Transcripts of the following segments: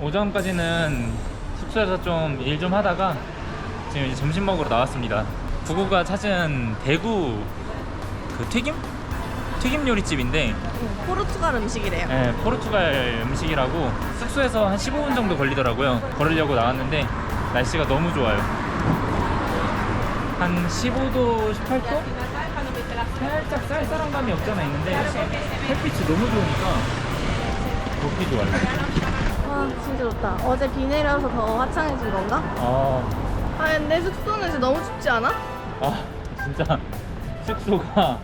오전까지는 숙소에서 좀 일 좀 하다가 지금 이제 점심 먹으러 나왔습니다. 부부가 찾은 대구 그 튀김? 튀김 요리집인데 포르투갈 음식이래요. 예, 포르투갈 음식이라고 숙소에서 한 15분 정도 걸리더라고요. 걸으려고 나왔는데 날씨가 너무 좋아요. 한 15도, 18도? 살짝 쌀쌀한 감이 없잖아 있는데 햇빛이 너무 좋으니까 걷기 좋아요. 와 진짜 좋다. 어제 비 내려서 더 화창해진 건가? 아, 아 근데 숙소는 진짜 너무 춥지 않아? 아 진짜 숙소가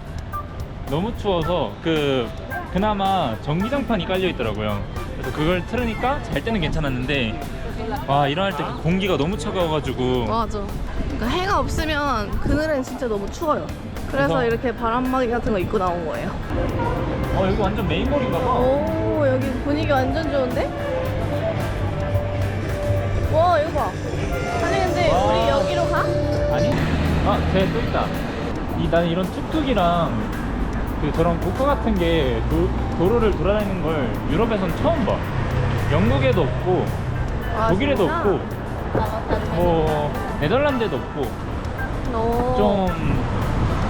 너무 추워서 그 그나마 전기장판이 깔려 있더라고요. 그래서 그걸 틀으니까 잘 때는 괜찮았는데 와 일어날 때 공기가 너무 차가워가지고 맞아. 그러니까 해가 없으면 그늘은 진짜 너무 추워요. 그래서 그래서- 이렇게 바람막이 같은 거 입고 나온 거예요. 어 여기 완전 메인몰인가 봐. 오 여기 분위기 완전 좋은데? 와 이거 봐. 아니 근데 와. 우리 여기로 가? 아니? 아, 쟤 또 있다. 이 나는 이런 툭툭이랑 그 저런 고가 같은 게 도, 도로를 돌아다니는 걸 유럽에선 처음 봐. 영국에도 없고 아, 독일에도 진짜? 없고 뭐 네덜란드에도 없고 오. 좀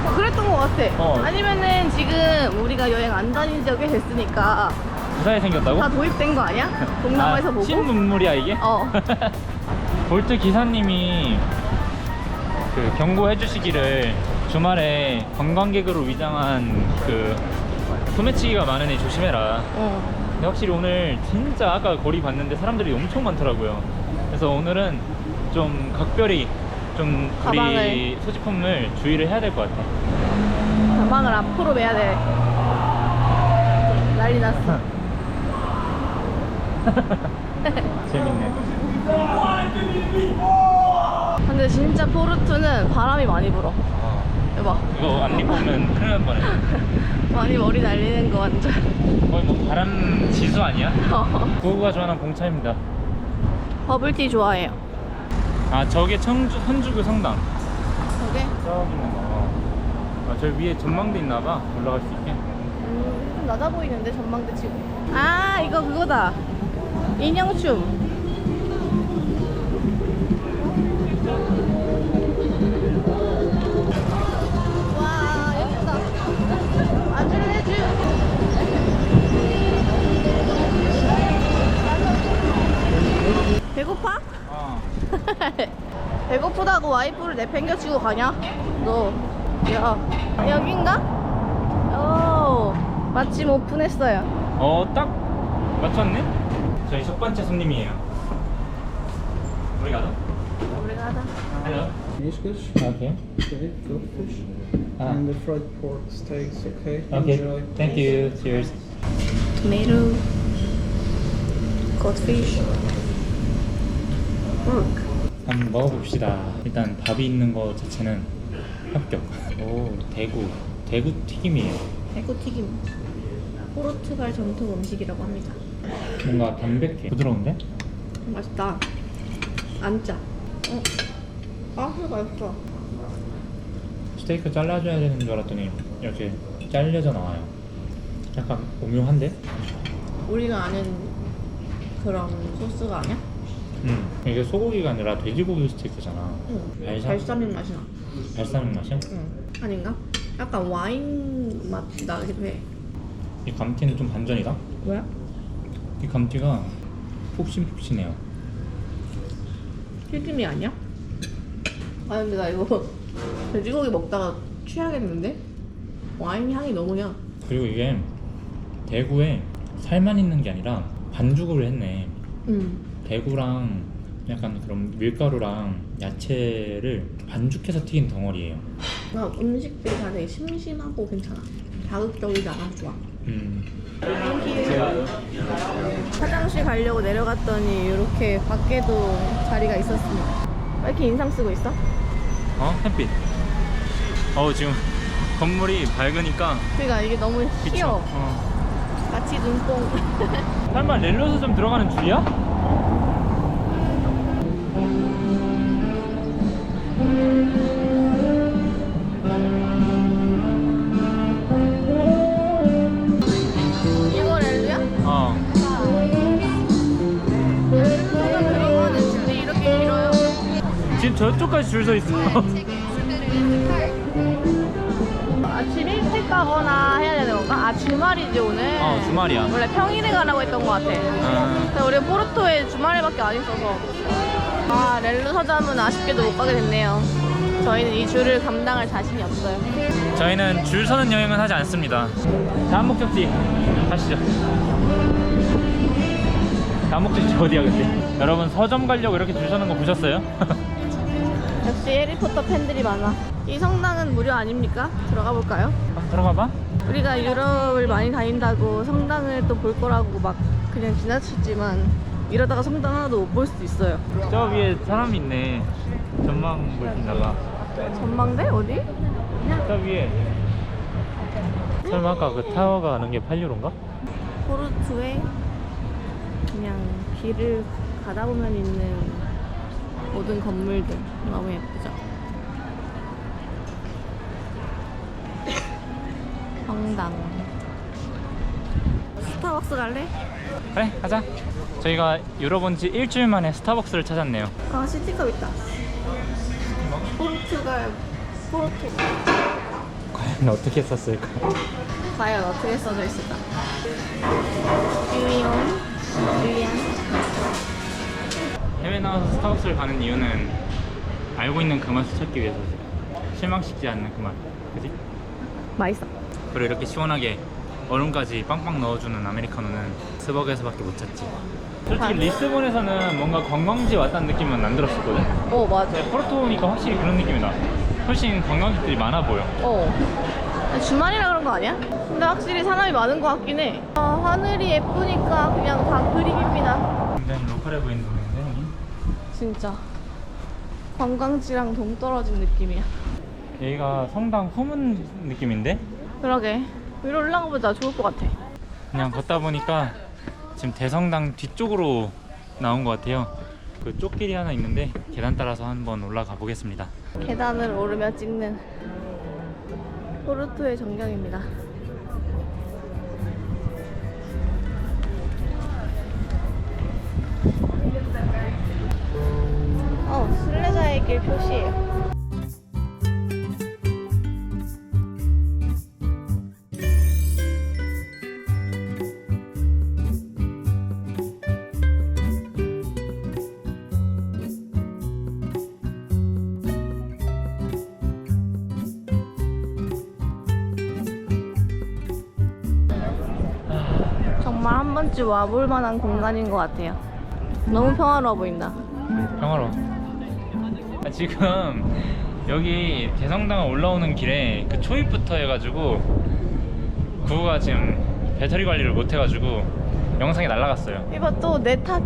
어, 그랬던 것 같아. 어. 아니면은 지금 우리가 여행 안 다닌 지가 꽤 됐으니까 부산에 생겼다고? 다 도입된 거 아니야? 동남아에서 아, 보고? 신문물이야 이게? 어. 볼트 기사님이 그 경고해 주시기를 주말에 관광객으로 위장한 그 소매치기가 많으니 조심해라. 어. 근데 확실히 오늘 진짜 아까 거리 봤는데 사람들이 엄청 많더라고요. 그래서 오늘은 좀 각별히 좀 우리 가방을. 소지품을 주의를 해야 될 것 같아. 가방을 앞으로 매야 돼. 난리 났어. 재밌네. 근데 진짜 포르투는 바람이 많이 불어. 아, 대박. 이거 안 입고 오면 큰일 날 뻔해. 많이 머리 날리는 거 완전. 거의 뭐 바람 지수 아니야? 어. 구호가 좋아하는 공차입니다. 버블티 좋아해요. 아 저게 청주 선주교 성당. 저게? 저기 있는 거. 아, 저 위에 전망대 있나 봐. 올라갈 수 있게. 음, 좀 낮아 보이는데 전망대 치고. 아 이거 그거다. 인형춤. 배고파? 아, 배고프다고 와이프를 내팽겨치고 가냐? 너. 야, 여긴가? 오, 마침 오픈했어요. 어, 딱 맞췄네? 저희 첫 번째 손님이에요. 우리 가자. 우리 가자. Hello. Meniscus, Okay. okay, goldfish, Ah. and the fried pork steaks, okay? Okay. Enjoy. Thank you. Cheers. 굿피쉬, pork. 한번 먹어봅시다. 일단 밥이 있는 거 자체는 합격. 오, 대구. 대구 튀김이에요. 대구 튀김. 포르투갈 전통 음식이라고 합니다. 뭔가 담백해. 부드러운데? 맛있다. 안 짜. 어. 아, 맛있어. 스테이크 잘라줘야 되는 줄 알았더니 이렇게 잘려져 나와요. 약간 오묘한데? 우리가 아는 그런 소스가 아니야? 음. 이게 소고기가 아니라 돼지고기 스테이크잖아. 응. 발사? 발사믹 맛이 나. 발사믹 맛이야? 응. 아닌가? 약간 와인 맛이 나기도 해. 이 감튀는 좀 반전이다. 왜? 이 감튀가 푹신푹신해요. 튀김이 아니야? 아 근데 나 이거 돼지고기 먹다가 취하겠는데? 와인 향이 너무 나. 그리고 이게 대구에 살만 있는 게 아니라 반죽을 했네. 응. 대구랑 약간 그런 밀가루랑 야채를 반죽해서 튀긴 덩어리예요. 나 음식들이 다 되게 심심하고 괜찮아. 자극적이지 않아서 좋아. 음. 화장실 가려고 내려갔더니 이렇게 밖에도 자리가 있었습니다. 왜 이렇게 인상 쓰고 있어? 어? 햇빛. 어 지금 건물이 밝으니까 그러니까 이게 너무 그쵸? 귀여워. 어. 같이 눈뽕. 설마 렐로스 좀 들어가는 줄이야? 지금 저쪽까지 줄 서 있어. 아침 일찍 가거나 해야 되는 건가? 아 주말이지 오늘. 어, 주말이야. 원래 평일에 가라고 했던 것 같아. 음, 근데 우리 포르토에 주말에밖에 안 있어서. 아 렐루 서점은 아쉽게도 못 가게 됐네요. 저희는 이 줄을 감당할 자신이 없어요. 저희는 줄 서는 여행은 하지 않습니다. 다음 목적지 가시죠. 다음 목적지 어디야 근데? 여러분 서점 가려고 이렇게 줄 서는 거 보셨어요? 역시 해리포터 팬들이 많아. 이 성당은 무료 아닙니까? 들어가 볼까요? 한번 들어가 봐. 우리가 유럽을 많이 다닌다고 성당을 또 볼 거라고 막 그냥 지나쳤지만 이러다가 성당 하나도 못 볼 수도 있어요. 저 위에 사람이 있네. 전망 보신다가. 전망대 어디? 저 위에. 설마 아까 그 타워가 가는 게 8유로인가? 포르투에 그냥 길을 가다 보면 있는 모든 건물들 너무 예쁘죠? 성당 스타벅스 갈래? 그래 가자. 저희가 유럽 온 지 일주일 만에 스타벅스를 찾았네요. 아 시티컵 있다 포르투갈 포르투 과연 어떻게 썼을까? 과연 어떻게 써져 있을까? 유이온 유이안 해외 나와서 스타벅스를 가는 이유는 알고 있는 그 맛을 찾기 위해서지. 실망시키지 않는 그 맛. 그지? 맛있어 그리고 이렇게 시원하게 얼음까지 빵빵 넣어주는 아메리카노는 스벅에서밖에 못 찾지. 솔직히 리스본에서는 뭔가 관광지 왔다는 느낌은 안 들었었거든. 어 맞아 근데 포르토 오니까 확실히 그런 느낌이 나. 훨씬 관광객들이 많아 보여. 어. 주말이라 그런 거 아니야? 근데 확실히 사람이 많은 것 같긴 해. 아, 하늘이 예쁘니까 그냥 다 그림입니다. 굉장히 로컬해 보이는. 진짜. 관광지랑 동떨어진 느낌이야. 여기가 성당 후문 느낌인데 그러게. 위로 올라가 보자. 좋을 것 같아. 그냥 걷다 보니까 지금 대성당 뒤쪽으로 나온 것 같아요. 그 쪽길이 하나 있는데 계단 따라서 한번 올라가 보겠습니다. 계단을 오르며 찍는 포르토의 전경입니다. 어, 순례자의 길 표시예요. 정말 한 번쯤 와볼 만한 공간인 것 같아요. 너무 평화로워 보인다. 평화로워. 아, 지금 여기 대성당 올라오는 길에 그 초입부터 해가지고 구가 지금 배터리 관리를 못 해가지고 영상이 날라갔어요. 이봐 또 내 탓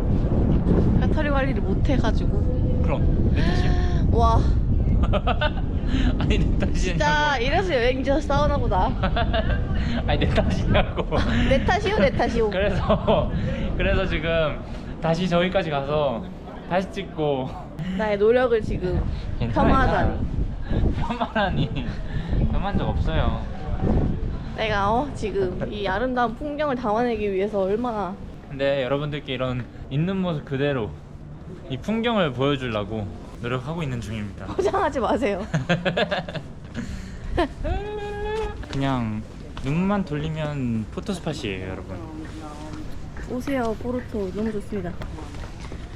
배터리 관리를 못 해가지고 그럼 내 탓이야. 와 아니 내 탓이냐고. 진짜 이래서 여행지에서 싸우나 보다. 아니 내 탓이냐고. 내 탓이요 내 탓이요. 그래서 그래서 지금 다시 저기까지 가서 다시 찍고 나의 노력을 지금 폄하하다니. 폄하라니 폄한 적 없어요. 내가 어 지금 이 아름다운 풍경을 담아내기 위해서 얼마나 근데 여러분들께 이런 있는 모습 그대로 이 풍경을 보여주려고 노력하고 있는 중입니다. 포장하지 마세요. 그냥 눈만 돌리면 포토스팟이에요, 여러분. 오세요 포르토 너무 좋습니다.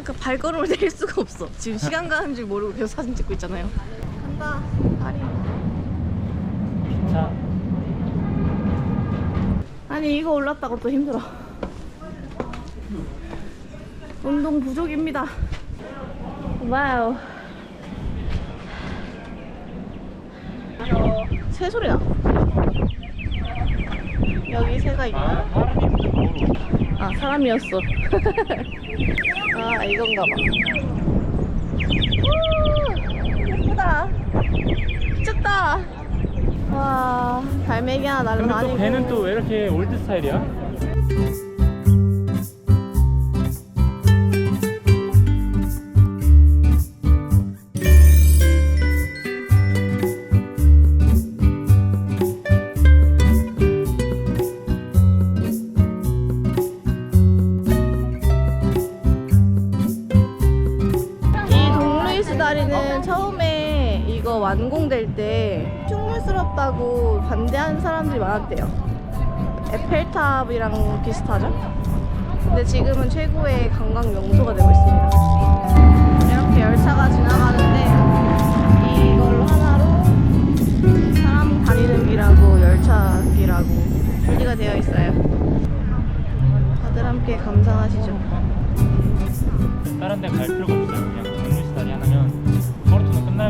그러니까 발걸음을 내릴 수가 없어. 지금 시간 가는 줄 모르고 계속 사진 찍고 있잖아요. 간다 파리. 자, 아니 이거 올랐다고 또 힘들어. 운동 부족입니다. 와우. 어, 새 소리 나. 여기 새가 있나? 아, 사람이 사람이었어. 아 이건가 봐. 우, 예쁘다. 미쳤다. 와 갈매기 하나 날라다니고. 배는 또 왜 이렇게 올드 스타일이야? 이 동루이스 다리 다리는 처음에 이거 완공될 때 흉물스럽다고 반대하는 사람들이 많았대요. 에펠탑이랑 비슷하죠? 근데 지금은 최고의 관광 명소가 되고 있습니다. 이렇게 열차가 지나가는데 이걸로 하나로 사람 다니는 길하고 열차 길하고 분리가 되어 있어요. 다들 함께 감상하시죠. 다른 데 갈 필요가 없어요.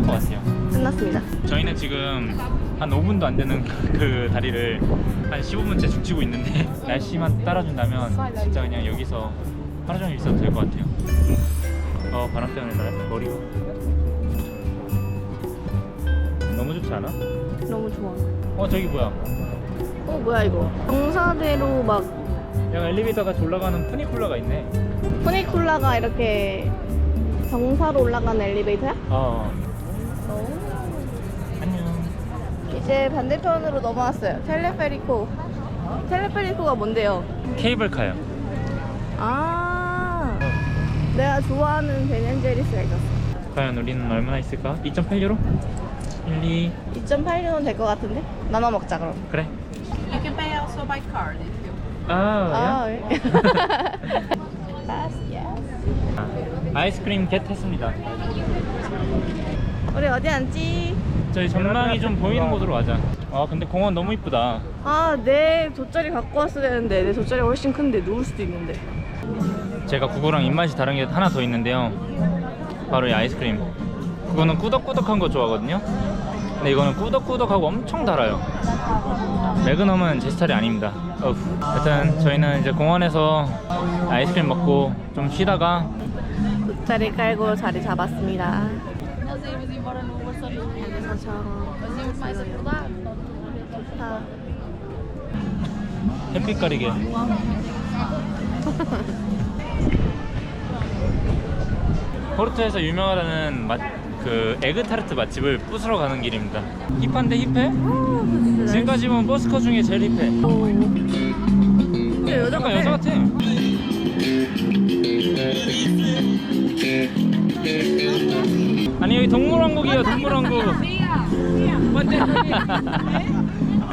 끝날 것 같아요. 끝났습니다. 저희는 지금 한 5분도 안 되는 그 다리를 한 15분째 죽치고 있는데 날씨만 따라준다면 진짜 그냥 여기서 하루 종일 있어도 될 것 같아요. 어 바람 때문에 나 머리가 너무 좋지 않아? 너무 좋아. 어 저기 뭐야? 어 뭐야 이거? 경사대로 막 야 엘리베이터 같이 올라가는 푸니쿨러가 있네. 푸니쿨라가 이렇게 경사로 올라가는 엘리베이터야? 어 이제 반대편으로 넘어왔어요. 텔레페리코. 텔레페리코가 뭔데요? 케이블카요. 아, 내가 좋아하는 베넨제리스가 있었어. 과연 우리는 얼마나 있을까? 2.8유로? 1, 2 2.8유로는 될 것 같은데? 나눠 먹자 그럼. 그래. You can pay also by card if you 아, 아, 야? 예. Yes, yes. 아이스크림 겟 했습니다. 우리 어디 앉지? 저희 전망이 좀 보이는 곳으로 가자. 아 근데 공원 너무 이쁘다. 아, 내 돗자리 갖고 왔어야 되는데 내 돗자리 가 훨씬 큰데 누울 수도 있는데. 제가 그거랑 입맛이 다른 게 하나 더 있는데요. 바로 이 아이스크림. 그거는 꾸덕꾸덕한 거 좋아하거든요. 근데 이거는 꾸덕꾸덕하고 엄청 달아요. 매그넘은 제 스타일이 아닙니다. 어후. 하여튼 저희는 이제 공원에서 아이스크림 먹고 좀 쉬다가 돗자리 깔고 자리 잡았습니다. 좋다. 햇빛 가리게. 포르투에서 유명하다는 맛, 그 에그타르트 맛집을 부스러 가는 길입니다. 힙한데 힙해? 지금까지 본 버스커 중에 제일 힙해. 근데 여자 약간 같아. 여자 같아. 아니 여기 동물왕국이야 동물왕국. 맞지?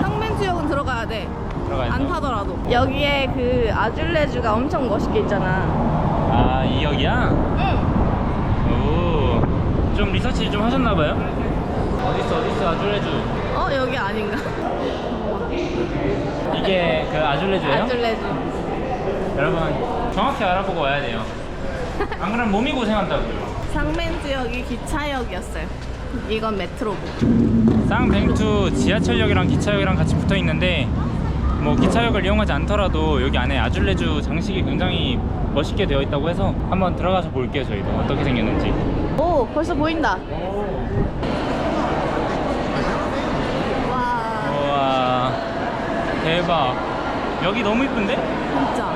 상면 지역은 들어가야 돼. 들어가 안. 타더라도. 여기에 그 아줄레주가 엄청 멋있게 있잖아. 아 이 역이야? 응. 오. 좀 리서치 좀 하셨나 봐요? 어딨어 어딨어 아줄레주. 어 여기 아닌가? 이게 그 아줄레주예요? 아줄레주. 여러분 정확히 알아보고 와야 돼요. 안 그러면 몸이 고생한다고요. 상면 지역이 기차역이었어요. 이건 메트로고. 쌍뱅투 지하철역이랑 기차역이랑 같이 붙어 있는데 뭐 기차역을 이용하지 않더라도 여기 안에 아줄레주 장식이 굉장히 멋있게 되어 있다고 해서 한번 들어가서 볼게요 저희도 어떻게 생겼는지 오 벌써 보인다. 와 대박 여기 너무 이쁜데? 진짜.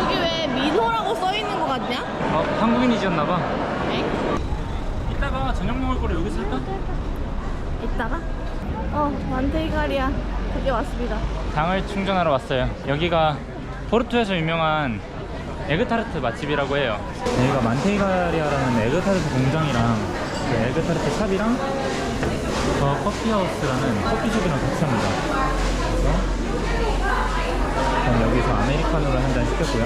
여기 왜 미소라고 써 있는 거 같냐? 어, 한국인이셨나봐 엥? 이따가 저녁 먹을 거를 여기서 할까? 이따가? 어, 만테이가리아 드디어 왔습니다. 당을 충전하러 왔어요 여기가 포르투에서 유명한 에그타르트 맛집이라고 해요 여기가 만테이가리아라는 에그타르트 공장이랑 그 에그타르트 샵이랑 더 커피하우스라는 커피숍이랑 같이 합니다 그래서 저는 여기서 아메리카노를 한 잔 시켰고요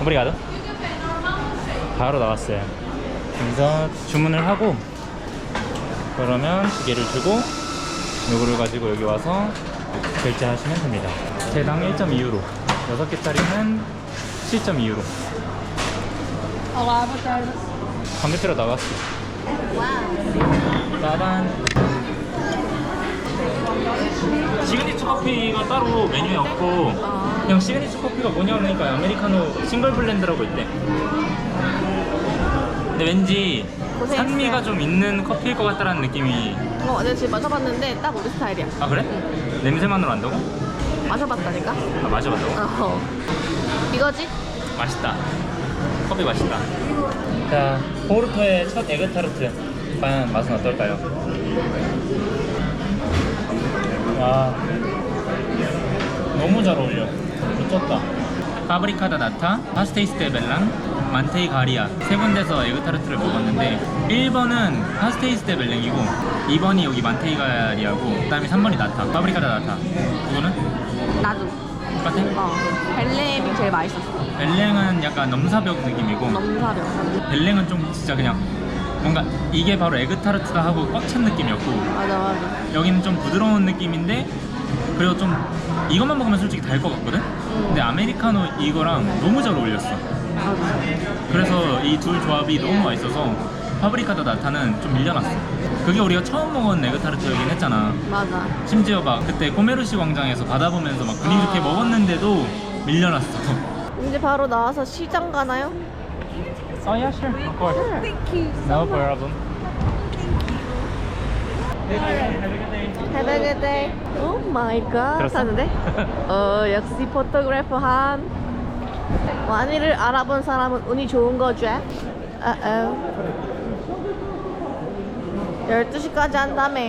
오브리가도 바로 나왔어요 여기서 주문을 하고 그러면 기계를 주고 요거를 가지고 여기 와서 결제하시면 됩니다. 대당 1.2유로. 6개짜리는 7.2유로. 컴퓨터로 나왔어. 빠반. 시그니처 커피가 따로 메뉴에 없고 그냥 시그니처 커피가 뭐냐 그러니까 아메리카노 싱글 블렌드라고 있대. 근데 왠지 고생했어요. 산미가 좀 있는 커피일 것 같다라는 느낌이 어, 내가 지금 마셔봤는데 딱 우리 스타일이야. 아 그래? 냄새만으로 안다고? 마셔봤다니까? 아 마셔봤다고? 어. 이거지? 맛있다. 커피 맛있다. 자, 포르토의 첫 에그타르트. 과연 맛은 어떨까요? 와, 너무 잘 어울려. 미쳤다. 파브리카다 나타, 파스테이스테 멜랑, 만테이 가리아 세 군데서 에그타르트를 먹었는데 1번은 파스테이스테 멜랭이고 2번이 여기 만테이 가리아고 그 다음에 3번이 나타, 파브리카다 나타. 그거는 나도. 똑같아? 어. 벨렘이 제일 맛있었어. 벨랭은 약간 넘사벽 느낌이고 넘사벽. 벨랭은 좀 진짜 그냥 뭔가 이게 바로 에그타르트다 하고 꽉 찬 느낌이었고 맞아 맞아. 여기는 좀 부드러운 느낌인데 그리고 좀 이것만 먹으면 솔직히 달 것 같거든? 근데 아메리카노 이거랑 너무 잘 어울렸어. 그래서 이 둘 조합이 너무 맛있어서 파브리카다 나타는 좀 밀려났어 그게 우리가 처음 먹은 에그타르트였긴 했잖아 맞아. 심지어 막 그때 코메르시 광장에서 받아보면서 막 분위기 좋게 아. 먹었는데도 밀려났어 이제 바로 나와서 시장 가나요? Oh yeah, sure. Of course. No problem. Have a good day. Oh my god. 들었어? 하는데? 어, 역시 포토그래퍼 한. 와니를 알아본 사람은 운이 좋은 거죠? 어어. 12시까지 한다며.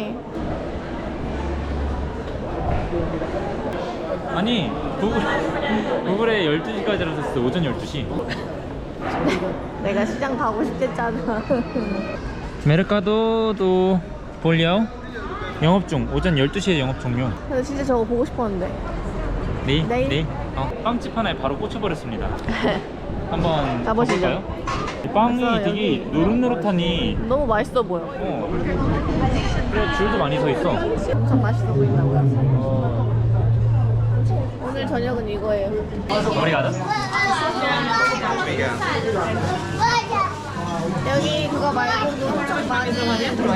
아니 구글, 구글에 12시까지라고 썼어 오전 12시 내가 시장 가고 싶댔잖아. 메르카도도 볼리아오 영업 중 오전 12시에 영업 종료 근데 진짜 저거 보고 싶었는데. 내일? 내일? 어, 빵집 하나에 바로 꽂혀버렸습니다 한번 가보시죠. 가볼까요? 이 빵이 그래서 되게 여기- 노릇노릇하니 너무 맛있어 보여. 어. 그래 줄도 많이 서 있어 엄청 맛있어 보인다고요. 오늘 저녁은 이거예요. 머리 가자 여기 그거 말고도 엄청 많이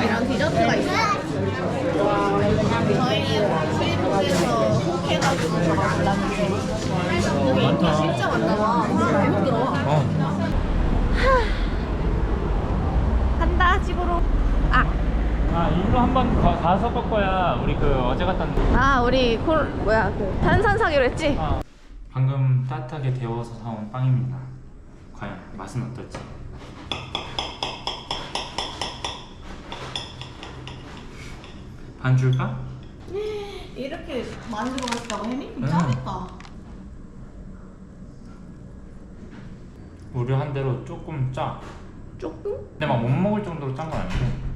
이랑 디저트가 있어요. 저희는 스위트에서 혹해가지고 저거 골랐는데 여기 인기. 진짜 많나 봐. 사람 너무 들어와. 어. 간다 집으로. 아, 아 일로 한번 가서 꺾어야 우리 그 어제 갔던 아 우리 콜 뭐야 그 탄산 사기로 했지? 아. 방금 따뜻하게 데워서 사온 빵입니다. 과연 맛은 어떨지. 반 줄까? 이렇게 많이 들어갔다고 햄이? 음. 짜겠다. 우려한 대로 조금 짜. 조금? 근데 막 못 먹을 정도로 짠 건 아니고.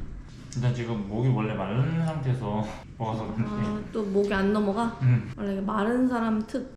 일단 지금 목이 원래 마른 상태에서 먹어서 그런데. 아, 또 목이 안 넘어가? 음. 원래 이게 마른 사람 특